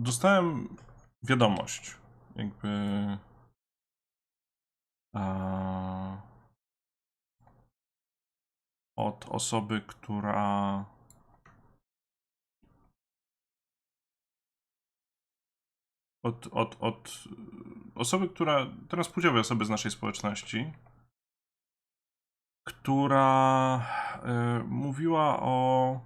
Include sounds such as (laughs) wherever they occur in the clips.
dostałem wiadomość, jakby. A, od osoby, która. Od, od, od osoby, która. Transpłciowej osoby z naszej społeczności, która y, mówiła o.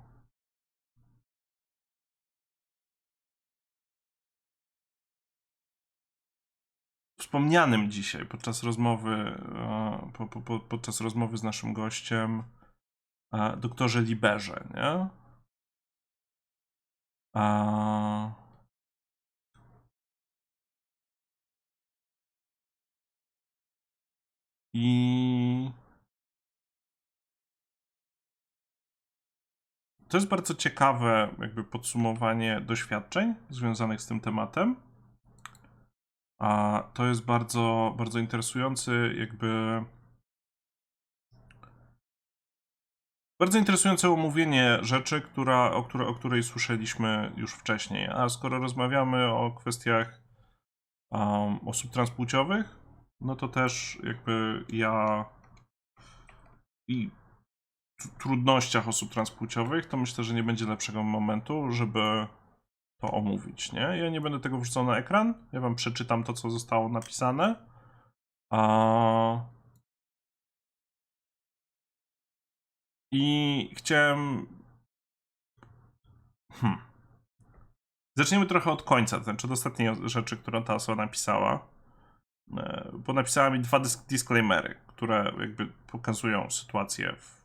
Wspomnianym dzisiaj podczas rozmowy, e, po, po, po, podczas rozmowy z naszym gościem, e, doktorze Liberze, nie? A... I to jest bardzo ciekawe, jakby podsumowanie doświadczeń związanych z tym tematem. A to jest bardzo, bardzo interesujący, jakby. Bardzo interesujące omówienie rzeczy, która, o, o której słyszeliśmy już wcześniej. A skoro rozmawiamy o kwestiach um, osób transpłciowych, no to też jakby ja i tr- trudnościach osób transpłciowych, to myślę, że nie będzie lepszego momentu, żeby omówić, nie? Ja nie będę tego wrzucał na ekran, ja wam przeczytam to, co zostało napisane. A... I chciałem... Hmm. Zaczniemy trochę od końca, to znaczy od ostatniej rzeczy, którą ta osoba napisała. E, Bo napisała mi dwa disclaimery, które jakby pokazują sytuację w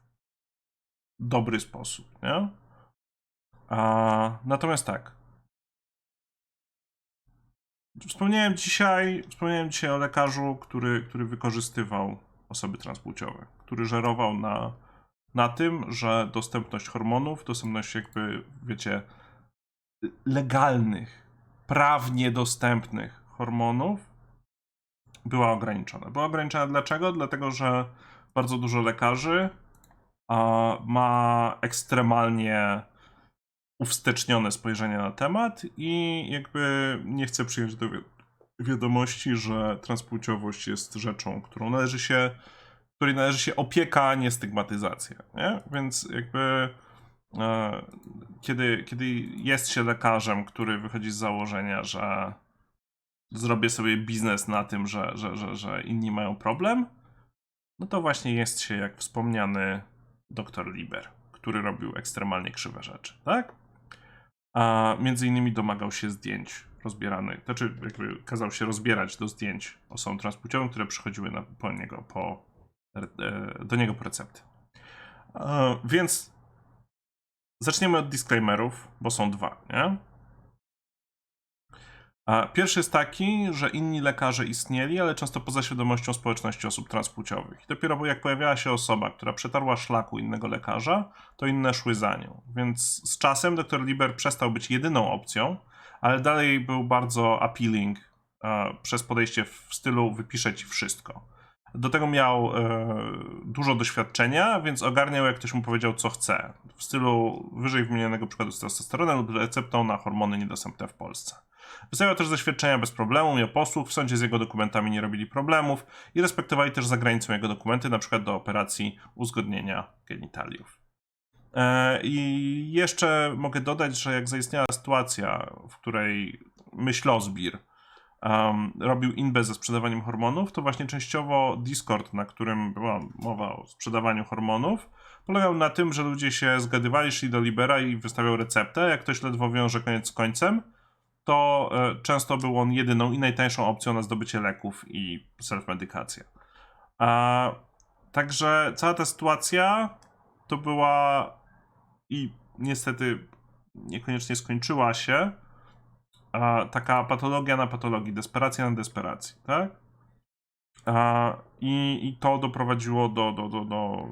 dobry sposób, nie? A, natomiast tak. Wspomniałem dzisiaj, wspomniałem dzisiaj o lekarzu, który, który wykorzystywał osoby transpłciowe, który żerował na, na tym, że dostępność hormonów, dostępność jakby, wiecie, legalnych, prawnie dostępnych hormonów była ograniczona. Była ograniczona dlaczego? Dlatego, że bardzo dużo lekarzy a, ma ekstremalnie uwstecznione spojrzenie na temat i jakby nie chce przyjąć do wi- wiadomości, że transpłciowość jest rzeczą, którą należy się, której należy się opieka, a nie stygmatyzacja. Nie? Więc jakby e, kiedy, kiedy jest się lekarzem, który wychodzi z założenia, że zrobię sobie biznes na tym, że, że, że, że inni mają problem, no to właśnie jest się jak wspomniany dr Liber, który robił ekstremalnie krzywe rzeczy, tak? A między innymi domagał się zdjęć rozbieranych, znaczy jakby kazał się rozbierać do zdjęć osobom transpłciowym, które przychodziły na, po niego, po, e, do niego po recepty. E, więc zaczniemy od disclaimerów, bo są dwa, nie? Pierwszy jest taki, że inni lekarze istnieli, ale często poza świadomością społeczności osób transpłciowych. I dopiero jak pojawiała się osoba, która przetarła szlaku innego lekarza, to inne szły za nią. Więc z czasem dr Liber przestał być jedyną opcją, ale dalej był bardzo appealing e, przez podejście w stylu wypiszę ci wszystko. Do tego miał e, dużo doświadczenia, więc ogarniał, jak ktoś mu powiedział, co chce. W stylu wyżej wymienionego przykładu z testosteronem lub receptą na hormony niedostępne w Polsce. Wystawiał też doświadczenia bez problemu, miał posłuch, w sądzie z jego dokumentami nie robili problemów i respektowali też za granicą jego dokumenty, przykład do operacji uzgodnienia genitaliów. E, I jeszcze mogę dodać, że jak zaistniała sytuacja, w której myślozbir um, robił inbę ze sprzedawaniem hormonów, to właśnie częściowo Discord, na którym była mowa o sprzedawaniu hormonów, polegał na tym, że ludzie się zgadywali, szli do Libera i wystawiał receptę. Jak ktoś ledwo wiąże koniec z końcem, to e, często był on jedyną i najtańszą opcją na zdobycie leków i self-medykacja. A, Także cała ta sytuacja to była i niestety niekoniecznie skończyła się a, taka patologia na patologii, desperacja na desperacji, tak? A, i, I to doprowadziło do, do, do, do...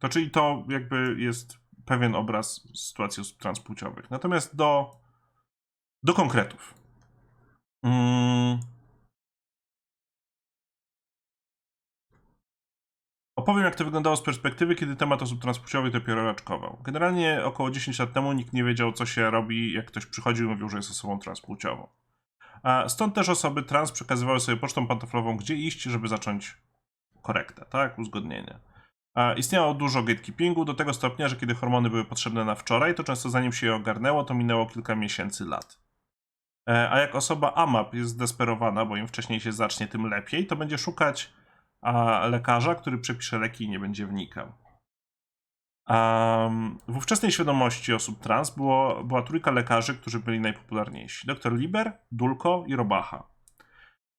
To czyli to jakby jest pewien obraz sytuacji osób transpłciowych. Natomiast do do konkretów. Mm. Opowiem, jak to wyglądało z perspektywy, kiedy temat osób transpłciowych dopiero raczkował. Generalnie około 10 lat temu nikt nie wiedział, co się robi, jak ktoś przychodził i mówił, że jest osobą transpłciową. A stąd też osoby trans przekazywały sobie pocztą pantoflową, gdzie iść, żeby zacząć korektę, tak? Uzgodnienie. A istniało dużo gatekeepingu do tego stopnia, że kiedy hormony były potrzebne na wczoraj, to często zanim się je ogarnęło, to minęło kilka miesięcy, lat. E, A jak osoba AMAP jest zdesperowana, bo im wcześniej się zacznie, tym lepiej, to będzie szukać lekarza, który przepisze leki i nie będzie wnikał. Um, w ówczesnej świadomości osób trans było, była trójka lekarzy, którzy byli najpopularniejsi. Dr Liber, Dulko i Robacha.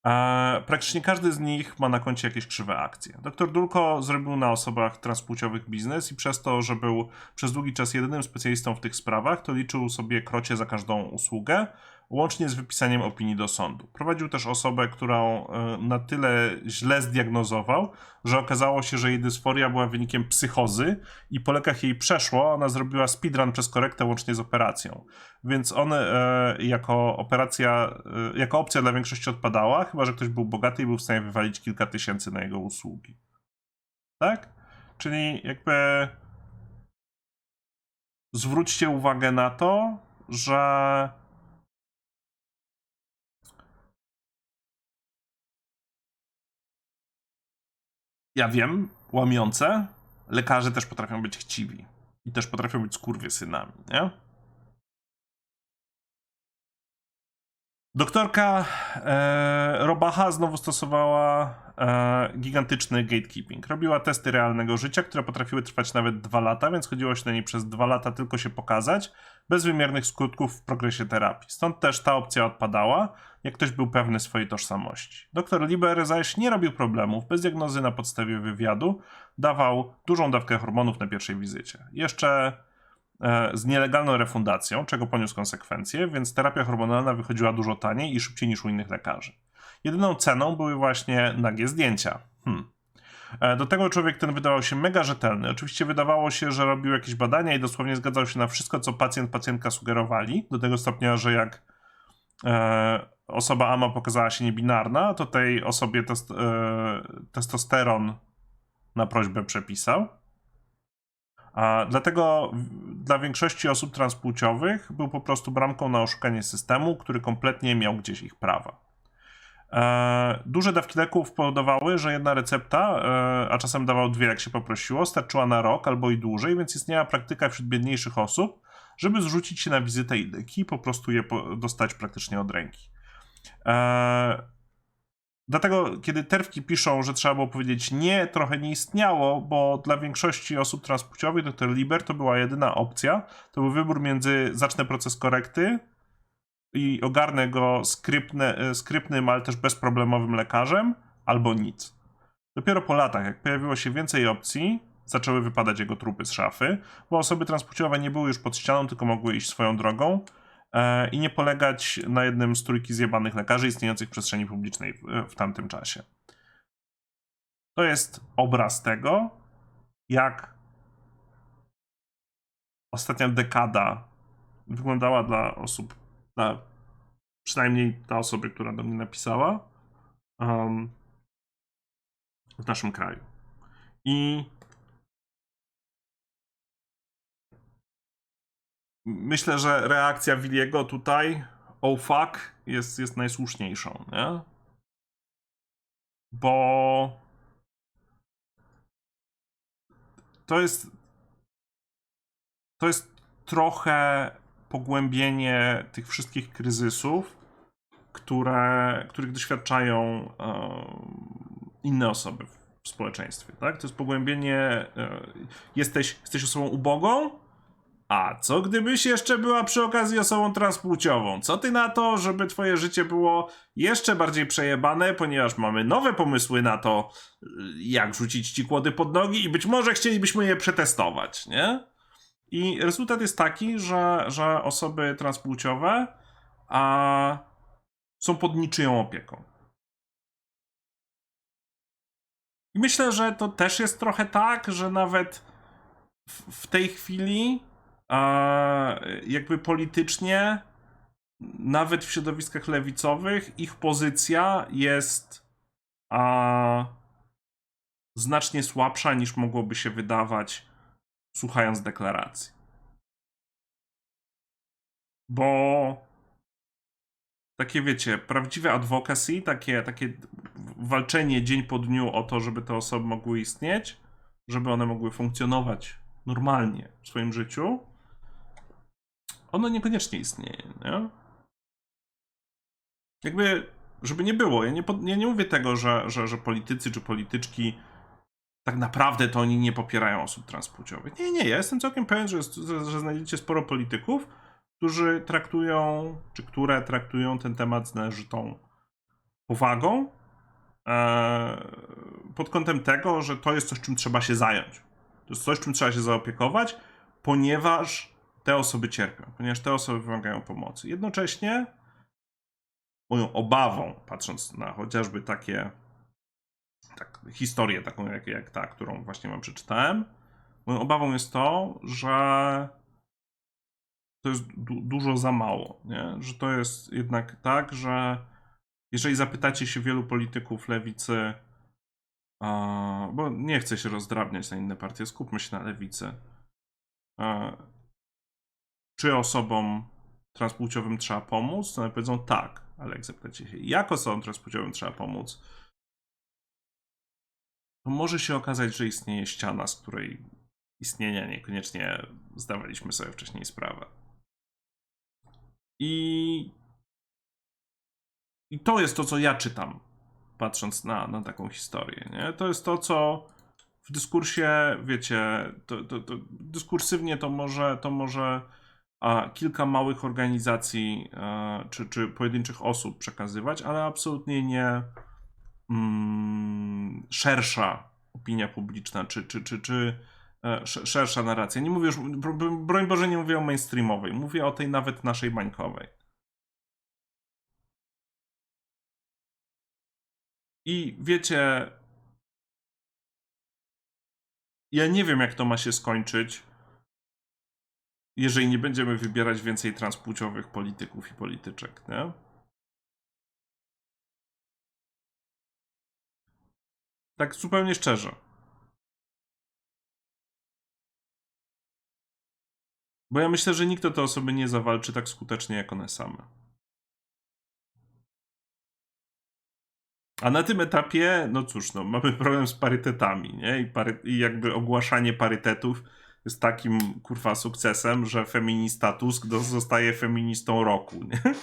E, praktycznie każdy z nich ma na koncie jakieś krzywe akcje. Dr Dulko zrobił na osobach transpłciowych biznes i przez to, że był przez długi czas jedynym specjalistą w tych sprawach, to liczył sobie krocie za każdą usługę, łącznie z wypisaniem opinii do sądu. Prowadził też osobę, którą e, na tyle źle zdiagnozował, że okazało się, że jej dysforia była wynikiem psychozy i po lekach jej przeszło, ona zrobiła speedrun przez korektę łącznie z operacją. Więc on e, jako operacja, e, jako opcja dla większości odpadała, chyba że ktoś był bogaty i był w stanie wywalić kilka tysięcy na jego usługi. Tak? Czyli jakby zwróćcie uwagę na to, że ja wiem, łamiące, lekarze też potrafią być chciwi. I też potrafią być skurwysynami, nie? Doktorka e, Robacha znowu stosowała e, gigantyczny gatekeeping. Robiła testy realnego życia, które potrafiły trwać nawet dwa lata, więc chodziło się na niej przez dwa lata tylko się pokazać, bez wymiernych skutków w progresie terapii. Stąd też ta opcja odpadała, jak ktoś był pewny swojej tożsamości. Doktor Liber zaś nie robił problemów, bez diagnozy na podstawie wywiadu, dawał dużą dawkę hormonów na pierwszej wizycie. Jeszcze z nielegalną refundacją, czego poniósł konsekwencje, więc terapia hormonalna wychodziła dużo taniej i szybciej niż u innych lekarzy. Jedyną ceną były właśnie nagie zdjęcia. Hmm. E, Do tego człowiek ten wydawał się mega rzetelny. Oczywiście wydawało się, że robił jakieś badania i dosłownie zgadzał się na wszystko, co pacjent, pacjentka sugerowali. Do tego stopnia, że jak e, osoba AMA pokazała się niebinarna, to tej osobie test, e, testosteron na prośbę przepisał. Dlatego dla większości osób transpłciowych był po prostu bramką na oszukanie systemu, który kompletnie miał gdzieś ich prawa. E, duże dawki leków powodowały, że jedna recepta, e, a czasem dawał dwie, jak się poprosiło, starczyła na rok albo i dłużej, więc istniała praktyka wśród biedniejszych osób, żeby zrzucić się na wizytę i leki i po prostu je dostać praktycznie od ręki. Dlatego, kiedy terwki piszą, że trzeba było powiedzieć nie, trochę nie istniało, bo dla większości osób transpłciowych dr Liber to była jedyna opcja. To był wybór między zacznę proces korekty i ogarnę go skrypne, e, skrypnym, ale też bezproblemowym lekarzem, albo nic. Dopiero po latach, jak pojawiło się więcej opcji, zaczęły wypadać jego trupy z szafy, bo osoby transpłciowe nie były już pod ścianą, tylko mogły iść swoją drogą i nie polegać na jednym z trójki zjebanych lekarzy istniejących w przestrzeni publicznej w, w tamtym czasie. To jest obraz tego, jak ostatnia dekada wyglądała dla osób, dla, przynajmniej dla osoby, która do mnie napisała, um, w naszym kraju. I myślę, że reakcja Williego tutaj, oh fuck, jest, jest najsłuszniejszą, nie? Bo to jest to jest trochę pogłębienie tych wszystkich kryzysów, które, których doświadczają inne osoby w społeczeństwie, tak? To jest pogłębienie e, jesteś, jesteś osobą ubogą, a co gdybyś jeszcze była przy okazji osobą transpłciową? Co ty na to, żeby twoje życie było jeszcze bardziej przejebane, ponieważ mamy nowe pomysły na to, y, jak rzucić ci kłody pod nogi i być może chcielibyśmy je przetestować, nie? I rezultat jest taki, że, że osoby transpłciowe a, są pod niczyją opieką. I myślę, że to też jest trochę tak, że nawet w, w tej chwili a, jakby politycznie, nawet w środowiskach lewicowych, ich pozycja jest a, znacznie słabsza niż mogłoby się wydawać, słuchając deklaracji. Bo takie wiecie, prawdziwe advocacy, takie, takie walczenie dzień po dniu o to, żeby te osoby mogły istnieć, żeby one mogły funkcjonować normalnie w swoim życiu, ono niekoniecznie istnieje, nie? Jakby, żeby nie było, ja nie, ja nie mówię tego, że, że, że politycy czy polityczki tak naprawdę to oni nie popierają osób transpłciowych. Nie, nie, ja jestem całkiem pewien, że, że znajdziecie sporo polityków, którzy traktują, czy które traktują ten temat z należytą powagą, e, pod kątem tego, że to jest coś, czym trzeba się zająć. To jest coś, czym trzeba się zaopiekować, ponieważ te osoby cierpią, ponieważ te osoby wymagają pomocy. Jednocześnie moją obawą, patrząc na chociażby takie tak, historię taką jak, jak ta, którą właśnie wam przeczytałem, moją obawą jest to, że to jest du- dużo za mało, nie? że to jest jednak tak, że jeżeli zapytacie się wielu polityków lewicy, bo nie chcę się rozdrabniać na inne partie, skupmy się na lewicy, czy osobom transpłciowym trzeba pomóc, to one powiedzą tak, ale jak zapytacie się, jak osobom transpłciowym trzeba pomóc, to może się okazać, że istnieje ściana, z której istnienia niekoniecznie zdawaliśmy sobie wcześniej sprawę. I, I to jest to, co ja czytam, patrząc na, na taką historię. Nie? To jest to, co w dyskursie, wiecie, to, to, to dyskursywnie to może, to może a, kilka małych organizacji a, czy, czy pojedynczych osób przekazywać, ale absolutnie nie mm, szersza opinia publiczna, czy, czy, czy, czy e, sz- szersza narracja. Nie mówię już, bro- broń Boże, nie mówię o mainstreamowej, mówię o tej nawet naszej bańkowej. I wiecie, ja nie wiem, jak to ma się skończyć, jeżeli nie będziemy wybierać więcej transpłciowych polityków i polityczek, nie? Tak zupełnie szczerze. Bo ja myślę, że nikt o te osoby nie zawalczy tak skutecznie jak one same. A na tym etapie, no cóż, no, mamy problem z parytetami, nie? I, pary, I jakby ogłaszanie parytetów jest takim kurwa sukcesem, że feminista Tusk zostaje feministą roku, nie?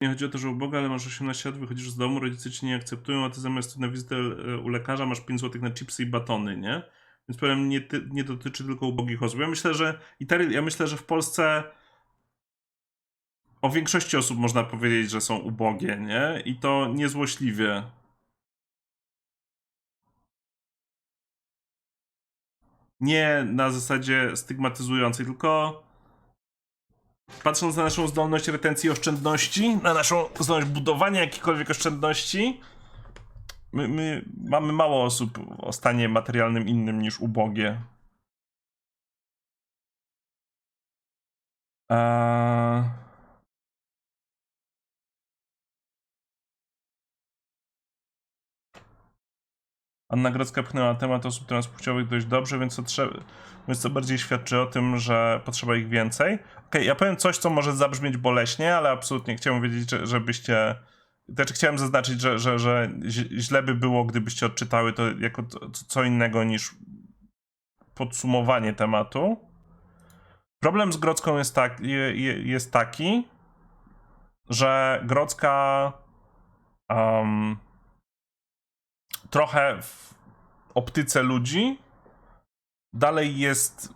Nie chodzi o to, że u Boga, ale masz 18 lat, wychodzisz z domu, rodzice cię nie akceptują, a ty zamiast na wizytę e, u lekarza masz 5 zł na chipsy i batony, nie? Więc problem nie, nie dotyczy tylko ubogich osób. Ja myślę, że ter, ja myślę, że w Polsce o większości osób można powiedzieć, że są ubogie, nie? I to niezłośliwie. Nie na zasadzie stygmatyzującej, tylko patrząc na naszą zdolność retencji oszczędności, na naszą zdolność budowania jakichkolwiek oszczędności, my, my mamy mało osób o stanie materialnym innym niż ubogie. Eee... Anna Grodzka pchnęła temat osób transpłciowych dość dobrze, więc to, trzeba, więc to bardziej świadczy o tym, że potrzeba ich więcej. Okej, ja powiem coś, co może zabrzmieć boleśnie, ale absolutnie chciałem wiedzieć, że, żebyście. Znaczy, chciałem zaznaczyć, że, że, że źle by było, gdybyście odczytały to jako co innego niż podsumowanie tematu. Problem z Grodzką jest, tak, je, je, jest taki, że Grodzka um, trochę w optyce ludzi dalej jest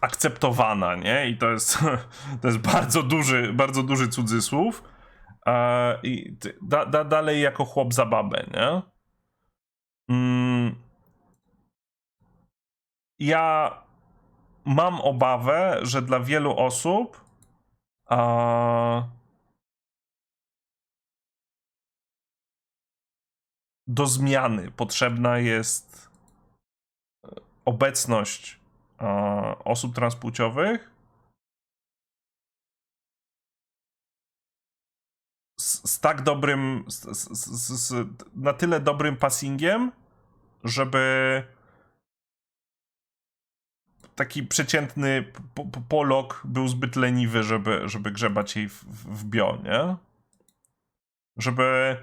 akceptowana, nie? I to jest, (laughs) to jest bardzo duży, bardzo duży cudzysłów. E, I da, da, dalej jako chłop za babę, nie? Mm. Ja mam obawę, że dla wielu osób do zmiany potrzebna jest e, obecność e, osób transpłciowych z, z tak dobrym, z, z, na tyle dobrym passingiem, żeby taki przeciętny po, po, Polok był zbyt leniwy, żeby, żeby grzebać jej w, w, w bio, nie? Żeby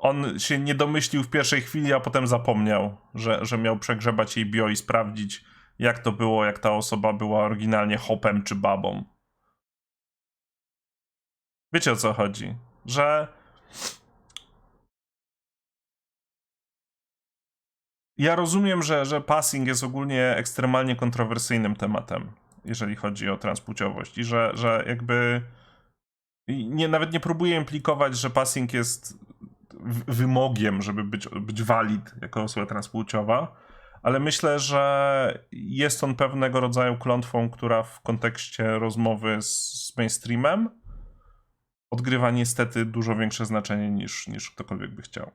on się nie domyślił w pierwszej chwili, a potem zapomniał, że, że miał przegrzebać jej bio i sprawdzić, jak to było, jak ta osoba była oryginalnie hopem czy babą. Wiecie o co chodzi? Że ja rozumiem, że, że passing jest ogólnie ekstremalnie kontrowersyjnym tematem, jeżeli chodzi o transpłciowość i że, że jakby nie, nawet nie próbuję implikować, że passing jest wymogiem, żeby być, być valid jako osoba transpłciowa, ale myślę, że jest on pewnego rodzaju klątwą, która w kontekście rozmowy z, z mainstreamem odgrywa niestety dużo większe znaczenie niż, niż ktokolwiek by chciał.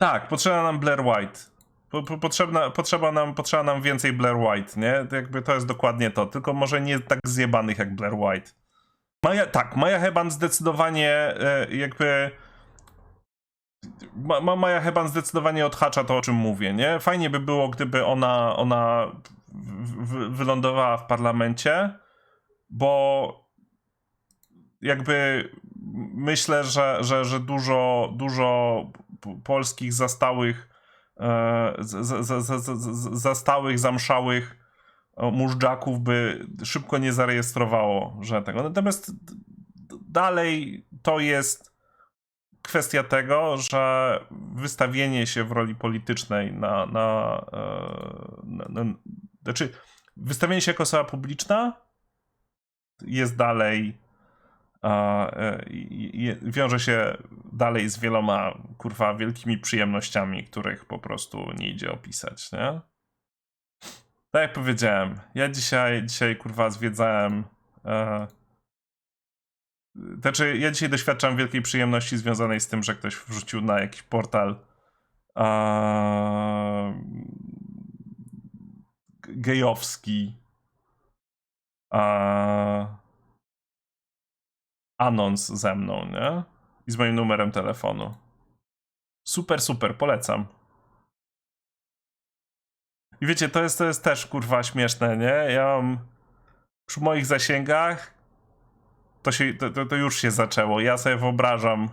Tak, potrzeba nam Blair White. Po, po, potrzebna, potrzeba, nam, potrzeba nam więcej Blair White, nie? To jakby to jest dokładnie to, tylko może nie tak zjebanych jak Blair White. Maja, tak, Maja Heban zdecydowanie e, jakby... Ma, ma, Maja Heban zdecydowanie odhacza to, o czym mówię, nie? Fajnie by było, gdyby ona, ona w, wylądowała w parlamencie, bo jakby myślę, że, że, że dużo, dużo polskich zastałych, zastałych, zamszałych e, mużdżaków by szybko nie zarejestrowało, że tego. Natomiast dalej to jest kwestia tego, że wystawienie się w roli politycznej na, na, e, na, na znaczy wystawienie się jako osoba publiczna jest dalej e, wiąże się dalej z wieloma kurwa wielkimi przyjemnościami, których po prostu nie idzie opisać, nie? Tak jak powiedziałem, ja dzisiaj, dzisiaj kurwa zwiedzałem. E, znaczy, ja dzisiaj doświadczam wielkiej przyjemności związanej z tym, że ktoś wrzucił na jakiś portal e, gejowski e, anons ze mną, nie? I z moim numerem telefonu. Super, super, polecam. I wiecie, to jest, to jest też kurwa śmieszne, nie? Ja mam przy moich zasięgach to, się, to, to, już się zaczęło. Ja sobie wyobrażam,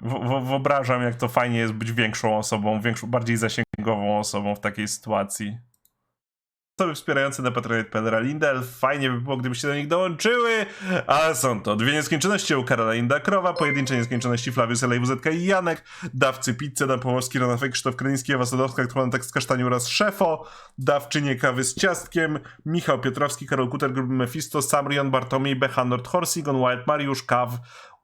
w, wyobrażam, jak to fajnie jest być większą osobą, większą, bardziej zasięgową osobą w takiej sytuacji. Osoby wspierające na Patronite.pl Lindel. Fajnie by było, gdybyście do nich dołączyły. Ale są to dwie nieskończoności u Karola Inda Krowa, pojedyncze nieskończoności Flawius LWZK i Janek, dawcy pizzy na Pomorski, Ronafek, Krzysztof Krynicki, Ewa Sadowska, aktualny tekst Kasztaniu oraz Szefo, dawczynie kawy z ciastkiem, Michał Piotrowski, Karol Kuter, Gruby Mephisto, Samrion, Bartomiej, Becha, Nord Horsigon, Wild Mariusz, Kaw,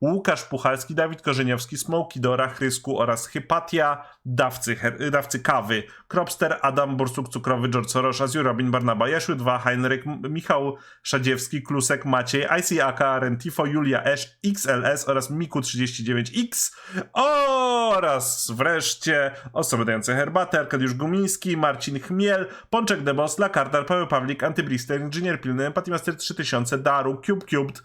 Łukasz Puchalski, Dawid Korzeniowski, Smoki, Dora, Chrysku oraz Hypatia, dawcy, dawcy kawy, Kropster, Adam Borsuk, Cukrowy, George Soros, Azur, Robin Barnaba, Jasiu 2, Heinryk, M- Michał Szadziewski, Klusek, Maciej, ICAK, Rentifo, Julia Esz, XLS oraz Miku39X oraz wreszcie osoby dające herbatę, Arkadiusz Gumiński, Marcin Chmiel, Pączek Debos, Lakardar, Paweł Pawlik, Antyblister, Inżynier Pilny, Empatimaster 3000, Daru, Cube Cubed,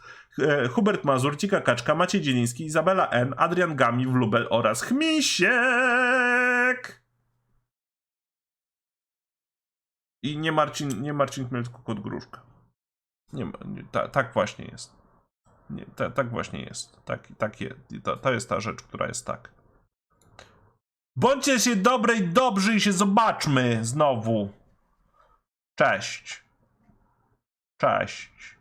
Hubert Mazur, Cika Kaczka, Maciej Dzieliński, Izabela N, Adrian Gami, Wlubel oraz Chmisiek! I nie Marcin, nie Marcin Chmiel, tylko Kot Gruszka. Nie, nie, ta, tak właśnie jest. Nie, ta, tak właśnie jest. Tak, tak to, to jest ta rzecz, która jest tak. Bądźcie się dobre i dobrzy i się zobaczmy znowu. Cześć. Cześć.